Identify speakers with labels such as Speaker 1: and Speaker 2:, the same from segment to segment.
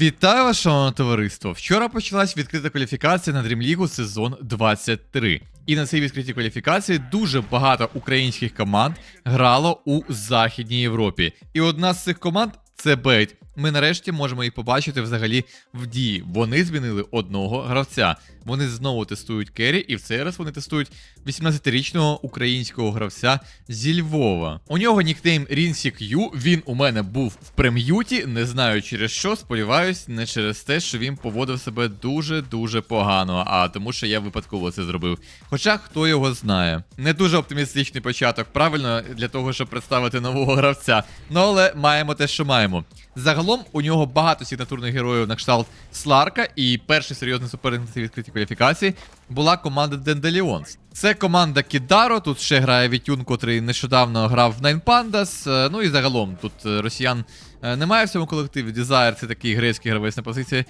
Speaker 1: Вітаю вас, шановне товариство! Вчора почалась відкрита кваліфікація на Дрімлігу сезон 23. І на цій відкритій кваліфікації дуже багато українських команд грало у Західній Європі. І одна з цих команд це Бейт. Ми нарешті можемо їх побачити взагалі в дії. Вони змінили одного гравця. Вони знову тестують Керрі, і в цей раз вони тестують 18-річного українського гравця зі Львова. У нього нікнейм Рінсі К'ю. Він у мене був в прем'юті. Не знаю через що. Сподіваюсь, не через те, що він поводив себе дуже дуже погано, а тому, що я випадково це зробив. Хоча хто його знає. Не дуже оптимістичний початок, правильно, для того, щоб представити нового гравця. Ну але маємо те, що маємо. Загалом у нього багато сигнатурних героїв на кшталт Сларка, і перший серйозний суперник на цій відкритій кваліфікації була команда Денделіонс. Це команда Кідаро. Тут ще грає Вітюн, котрий нещодавно грав в Nine Pandas. Е, Ну і загалом тут е, росіян е, немає в цьому колективі. Desire це такий грецький гравець на позиції.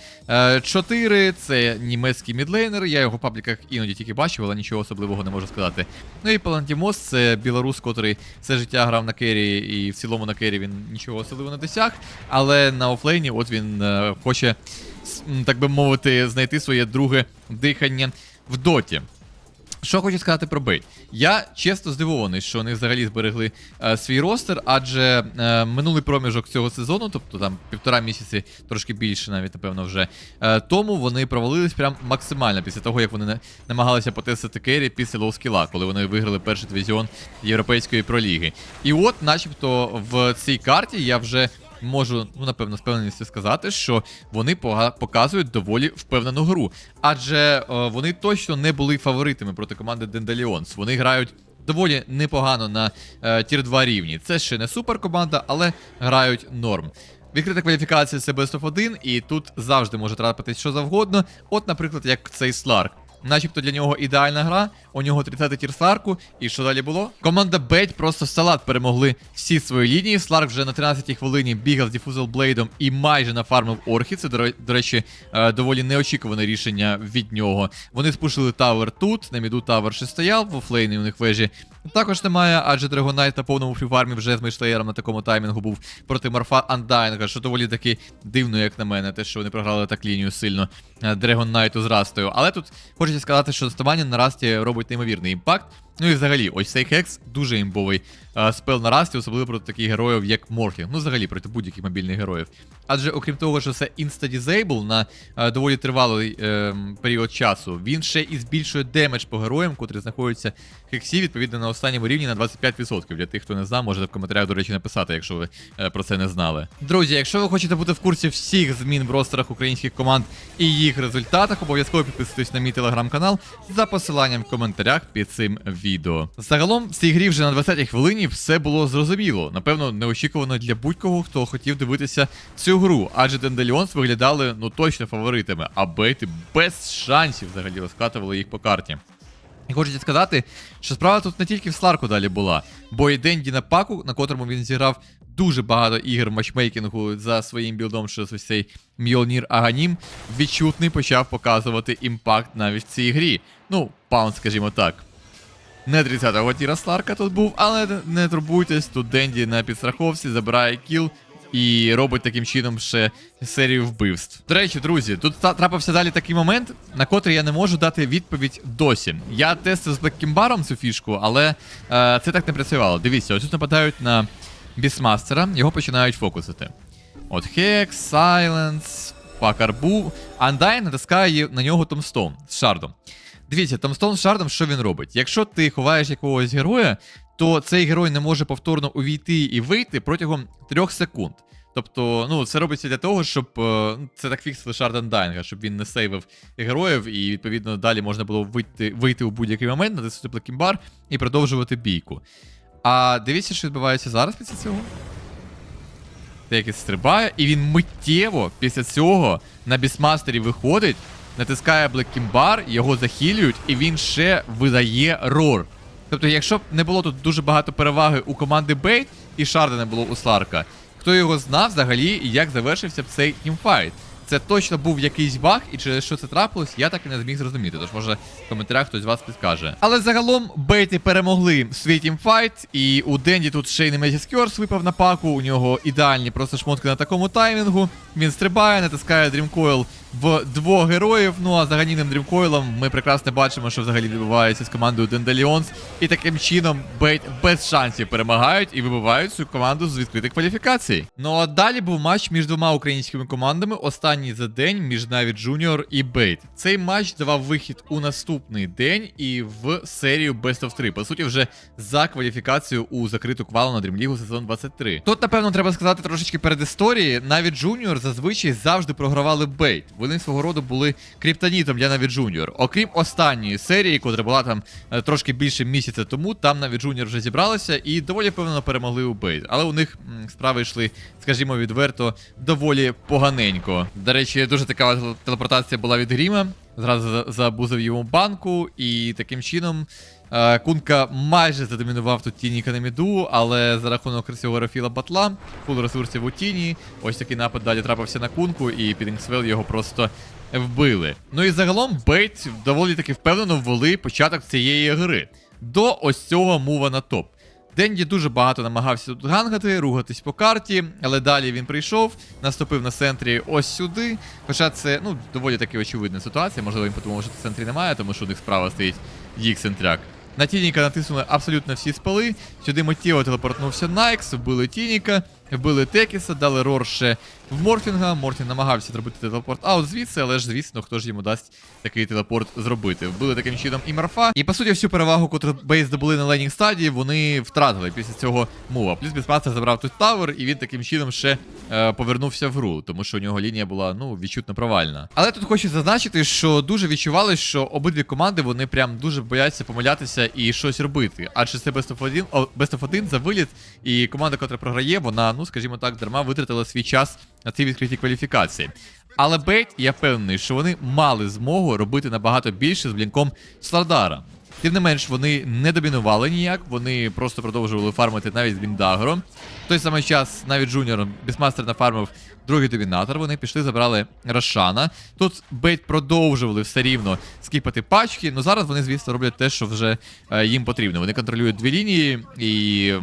Speaker 1: 4 це німецький мідлейнер. Я його в пабліках іноді тільки бачив, але нічого особливого не можу сказати. Ну і Палантімос це білорус, котрий все життя грав на кері, і в цілому на кері він нічого особливого не досяг. Але на офлейні, от він хоче, так би мовити, знайти своє друге дихання в доті. Що хочу сказати про Бейт. Я чесно здивований, що вони взагалі зберегли е, свій ростер, адже е, минулий проміжок цього сезону, тобто там півтора місяці, трошки більше, навіть напевно, вже е, тому вони провалились прям максимально після того, як вони намагалися потестити Керрі після лоу-скіла, коли вони виграли перший дивізіон Європейської проліги. І от, начебто, в цій карті я вже можу, ну напевно, з певненістю сказати, що вони показують доволі впевнену гру. Адже е, вони точно не були фаворитами проти команди Дендаліонс. Вони грають. Доволі непогано на е, тір 2 рівні. Це ще не суперкоманда, але грають норм. Відкрита кваліфікація це Best of 1, і тут завжди може трапитись що завгодно. От, наприклад, як цей Сларк. Начебто для нього ідеальна гра, у нього 30-й тір Сларку, і що далі було? Команда Бейт просто салат перемогли всі свої лінії. Сларк вже на 13-й хвилині бігав з Діфузел Блейдом і майже нафармив Орхі. Це, до речі, е, доволі неочікуване рішення від нього. Вони спушили тавер тут, на міду тавер ще стояв, в офлейні у них вежі також немає, адже Драгонайт на повному фріфармі вже з мейшлеєром на такому таймінгу був проти Марфа Андайнга, що доволі таки дивно, як на мене, те, що вони програли так лінію сильно Драгонайту з Растою. Але тут хочеться сказати, що доставання на Расті робить неймовірний імпакт. Ну і взагалі, ось цей хекс дуже імбовий е, спел на Расті, особливо проти таких героїв, як Морфінг. Ну, взагалі, проти будь-яких мобільних героїв. Адже окрім того, що це інста-дізейбл на е, доволі тривалий е, період часу, він ще і збільшує демедж по героям, котрі знаходяться в хексі, відповідно на останньому рівні на 25%. Для тих, хто не знав, можете в коментарях, до речі, написати, якщо ви е, про це не знали. Друзі, якщо ви хочете бути в курсі всіх змін в ростерах українських команд і їх результатах, обов'язково підписуйтесь на мій телеграм-канал за посиланням в коментарях під цим відео. Загалом в цій грі вже на 20-й хвилині все було зрозуміло. Напевно, неочікувано для будь-кого, хто хотів дивитися цю гру, адже Денделіонс виглядали ну точно фаворитами, а бейти без шансів взагалі розкатували їх по карті. І хочеться сказати, що справа тут не тільки в Сларку далі була, бо і Денді на паку, на котрому він зіграв дуже багато ігор матчмейкінгу за своїм білдом, що ось цей Мьолнір Аганім відчутний почав показувати імпакт навіть в цій грі. Ну, паунд, скажімо так. Не 30-го тіра Сларка тут був, але не- турбуйтесь, тут Денді на підстраховці забирає кіл і робить таким чином ще серію вбивств. До речі, друзі, тут трапився далі такий момент, на котрий я не можу дати відповідь досі. Я тестив з Блеккімбаром цю фішку, але е, це так не працювало. Дивіться, ось тут нападають на Бісмастера, його починають фокусити. От Хекс, Сайленс, Пакарбу. Андай натискає на нього Томстоун з шардом. Дивіться, Томстоун з шардом, що він робить? Якщо ти ховаєш якогось героя, то цей герой не може повторно увійти і вийти протягом 3 секунд. Тобто, ну, це робиться для того, щоб е, ну, це так фіксили Шард Андайнга, щоб він не сейвив героїв, і відповідно далі можна було вийти, вийти у будь-який момент, натиснути Блекімбар і продовжувати бійку. А дивіться, що відбувається зараз після цього. Деякий стрибає, і він миттєво після цього на бісмастері виходить, натискає Блеккімбар, його захилюють, і він ще видає рор. Тобто, якщо б не було тут дуже багато переваги у команди Бейт і Шарда не було у Сларка, хто його знав взагалі як завершився б цей тімфайт? Це точно був якийсь баг, і через що це трапилось, я так і не зміг зрозуміти. Тож може в коментарях хтось з вас підкаже. Але загалом бейти перемогли свій тімфайт, і у Денді тут ще й не Curse випав на паку. У нього ідеальні просто шмотки на такому таймінгу. Він стрибає, натискає Дрімкойл в двох героїв. Ну а за ганіним Дрімкойлом ми прекрасно бачимо, що взагалі відбувається з командою Денделіонс. І таким чином Бейт без шансів перемагають і вибивають цю команду з відкритих кваліфікацій. Ну а далі був матч між двома українськими командами. Останній за день між Наві Junior і Бейт. Цей матч давав вихід у наступний день і в серію Best of 3. По суті, вже за кваліфікацію у закриту квалу на Дрімлігу сезон 23. Тут, напевно, треба сказати трошечки перед історії. Наві Junior зазвичай завжди програвали Бейт. Вони свого роду були криптонітом для Наві Junior. Окрім останньої серії, котра була там е, трошки більше місяця тому, там Наві Junior вже зібралися і доволі впевнено перемогли у Бейт. Але у них справи йшли, скажімо, відверто, доволі поганенько. До речі, дуже така телепортація була від Гріма. Зразу забузив йому банку, і таким чином Кунка майже задомінував тут Тініка на міду, але за рахунок красивого Рафіла Батла, фул ресурсів у Тіні, ось такий напад далі трапився на Кунку, і Підінгсвел його просто вбили. Ну і загалом Бейт доволі таки впевнено ввели початок цієї гри. До ось цього мува на топ. Денді дуже багато намагався тут гангати, ругатись по карті, але далі він прийшов, наступив на центрі ось сюди. Хоча це ну, доволі таки очевидна ситуація. Можливо, він подумав, що в центрі немає, тому що у них справа стоїть їх центряк. На Тініка натиснули абсолютно всі спали. Сюди миттєво телепортнувся Найкс, вбили Тініка, вбили Текіса, дали Рор ще в Морфінга. Морфін намагався зробити телепорт аут звідси, але ж звісно, хто ж йому дасть такий телепорт зробити. Вбили таким чином і Марфа. І по суті, всю перевагу, котру Бейс здобули на лейнінг стадії, вони втратили після цього мува. Плюс Бісмастер забрав тут тавер, і він таким чином ще е, повернувся в гру, тому що у нього лінія була ну відчутно провальна. Але тут хочу зазначити, що дуже відчували, що обидві команди вони прям дуже бояться помилятися і щось робити. Адже це Best of 1, о, Best of 1 за виліт, і команда, котра програє, вона, ну скажімо так, дарма витратила свій час на ці відкриті кваліфікації. Але Бейт, я впевнений, що вони мали змогу робити набагато більше з блінком Слардара. Тим не менш, вони не домінували ніяк, вони просто продовжували фармити навіть з Віндагром. Той самий час навіть Джуніор Бісмастер нафармив другий домінатор. Вони пішли, забрали Рошана. Тут Бейт продовжували все рівно скіпати пачки. Ну зараз вони, звісно, роблять те, що вже е, їм потрібно. Вони контролюють дві лінії, і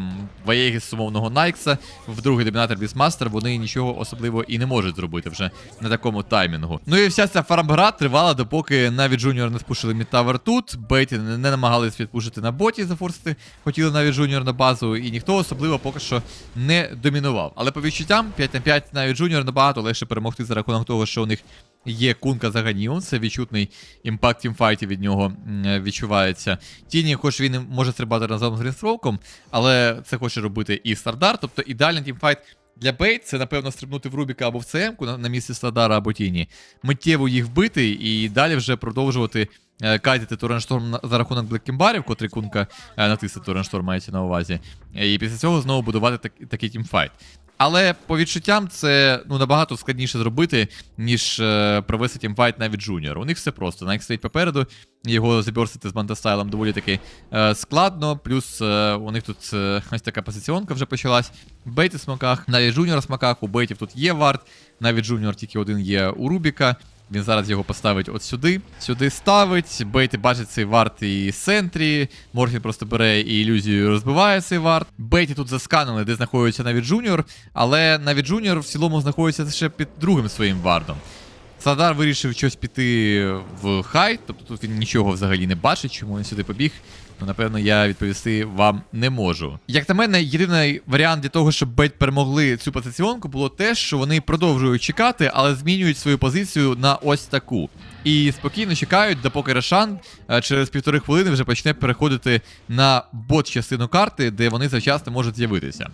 Speaker 1: Ваєгі з умовного Найкса в другий домінатор Бісмастер вони нічого особливо і не можуть зробити вже на такому таймінгу. Ну і вся ця фармгра тривала, допоки навіть Джуніор не спушили мідтавер тут. Бейти не, не намагались відпушити на боті, зафорсити. Хотіли навіть Джуніор на базу, і ніхто особливо поки що не домінував. Але по відчуттям 5 на 5 навіть Джуніор набагато легше перемогти за рахунок того, що у них є кунка за Ганіон, це відчутний імпакт тімфайтів від нього відчувається. Тіні, хоч він може стрибати разом з Грінстроуком, але це хоче робити і Стардар, тобто ідеальний тімфайт. Для Бейт це, напевно, стрибнути в Рубіка або в ЦМ-ку на, на місці Сладара або Тіні, миттєво їх вбити і далі вже продовжувати е, катити Туреншторм на- за рахунок Блеккімбарів, котрий кунка е, натисне Туреншторм мається на увазі. І після цього знову будувати так, такий тімфайт. Але по відчуттям це ну набагато складніше зробити, ніж е, провести тімфайт навіть Джуніор. У них все просто. Найк стоїть попереду, його забірсити з мантастайлом доволі таки е, складно. Плюс е, у них тут е, ось така позиціонка вже почалась. Бейти смаках, навіть Джуніор смаках, у Бейтів тут є варт, навіть Джуніор тільки один є у Рубіка. Він зараз його поставить от сюди. Сюди ставить. Бейти бачить цей варт і з центрі. Морфін просто бере і ілюзію розбиває цей варт. Бейті тут засканили, де знаходиться навіть Джуніор, але навіть Джуніор в цілому знаходиться ще під другим своїм вардом. Садар вирішив щось піти в хай, тобто тут він нічого взагалі не бачить, чому він сюди побіг. Ну, напевно, я відповісти вам не можу. Як на мене, єдиний варіант для того, щоб Бейт перемогли цю позиціонку, було те, що вони продовжують чекати, але змінюють свою позицію на ось таку. І спокійно чекають, допоки Рошан е, через півтори хвилини вже почне переходити на бот частину карти, де вони завчасно можуть з'явитися.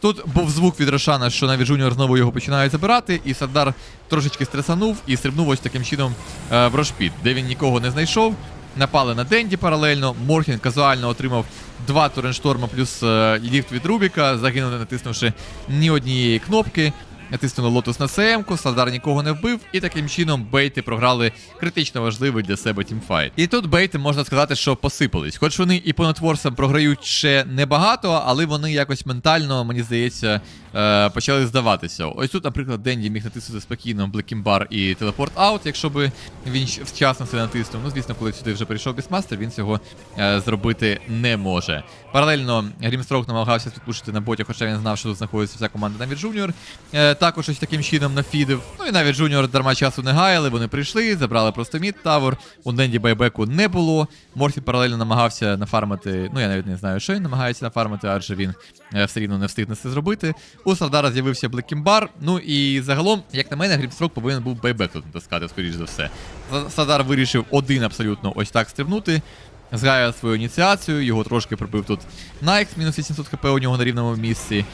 Speaker 1: Тут був звук від Рошана, що навіть Джуніор знову його починають забирати, і Сардар трошечки стресанув і стрибнув ось таким чином е, в Рошпіт, де він нікого не знайшов. Напали на Денді паралельно. Морхін казуально отримав два Туреншторма плюс е, ліфт від Рубіка, загинув, натиснувши ні однієї кнопки. Натиснули лотос на СМ-ку, нікого не вбив, і таким чином бейти програли критично важливий для себе тімфайт. І тут бейти можна сказати, що посипались. Хоч вони і по нетворсам програють ще небагато, але вони якось ментально, мені здається, е, почали здаватися. Ось тут, наприклад, Денді міг натиснути спокійно Блекімбар і телепорт аут, якщо би він вчасно це натиснув. Ну, звісно, коли сюди вже прийшов Бісмастер, він цього е, зробити не може. Паралельно Грімстрок намагався підпушити на боті, хоча він знав, що тут знаходиться вся команда Навіть Джуніор. Також ось таким чином нафідив. Ну і навіть Джуніор дарма часу не гаяли, вони прийшли, забрали просто мід тавер. У Денді байбеку не було. Морфі паралельно намагався нафармити. Ну я навіть не знаю, що він намагається нафармити, адже він е, все рівно не встигне це зробити. У Сардара з'явився Блекімбар. Ну і загалом, як на мене, Грімстрок повинен був байбек тут натискати, скоріш за все. Са- Сардар вирішив один абсолютно ось так стрибнути. Згаяв свою ініціацію, його трошки пробив тут Найкс, мінус 800 хп у нього на рівному місці.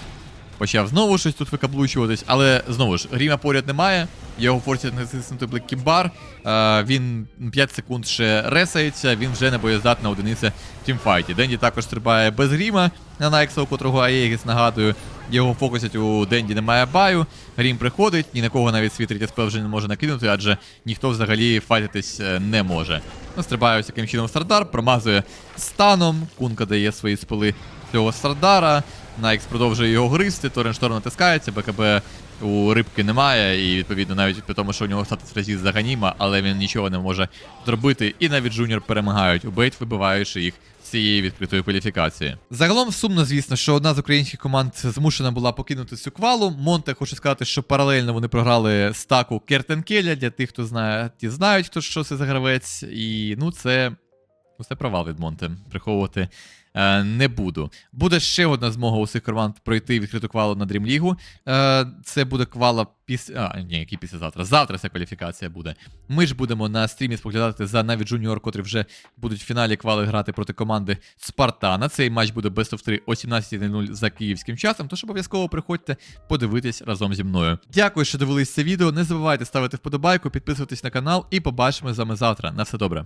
Speaker 1: Почав знову щось тут викаблучуватись, але знову ж, Ріма поряд немає. Його форсять натиснути Блеккімбар. Е, він 5 секунд ще ресається, він вже не боєздатна одиниця в тімфайті. Денді також стрибає без Ріма на Найкса, у котрого Аєгіс, нагадую. Його фокусять у Денді немає баю. Грім приходить, ні на кого навіть свій третій спел вже не може накинути, адже ніхто взагалі файтитись е, не може. Ну, стрибає ось чином Стардар, промазує станом. Кунка дає свої спили цього Стардара. Найкс продовжує його гризти, Тореншторм натискається, БКБ у рибки немає, і відповідно навіть при тому, що у нього статус разів заганіма, але він нічого не може зробити. І навіть Джуніор перемагають у бейт, вибиваючи їх з цієї відкритої кваліфікації. Загалом сумно, звісно, що одна з українських команд змушена була покинути цю квалу. Монте хочу сказати, що паралельно вони програли стаку Кертенкеля. Для тих, хто знає, ті знають, хто що це за гравець. І ну це. Ну, це провал від Монте. Приховувати е, не буду. Буде ще одна змога усіх команд пройти відкриту квалу на Дрімлігу. Е, це буде квала після. А, ні, який післязавтра. Завтра ця кваліфікація буде. Ми ж будемо на стрімі споглядати за навіть Junior, котрі вже будуть в фіналі квали грати проти команди Спартана. Цей матч буде Best of 3 о 17.00 за київським часом. Тож обов'язково приходьте подивитись разом зі мною. Дякую, що дивились це відео. Не забувайте ставити вподобайку, підписуватись на канал і побачимо з вами завтра. На все добре.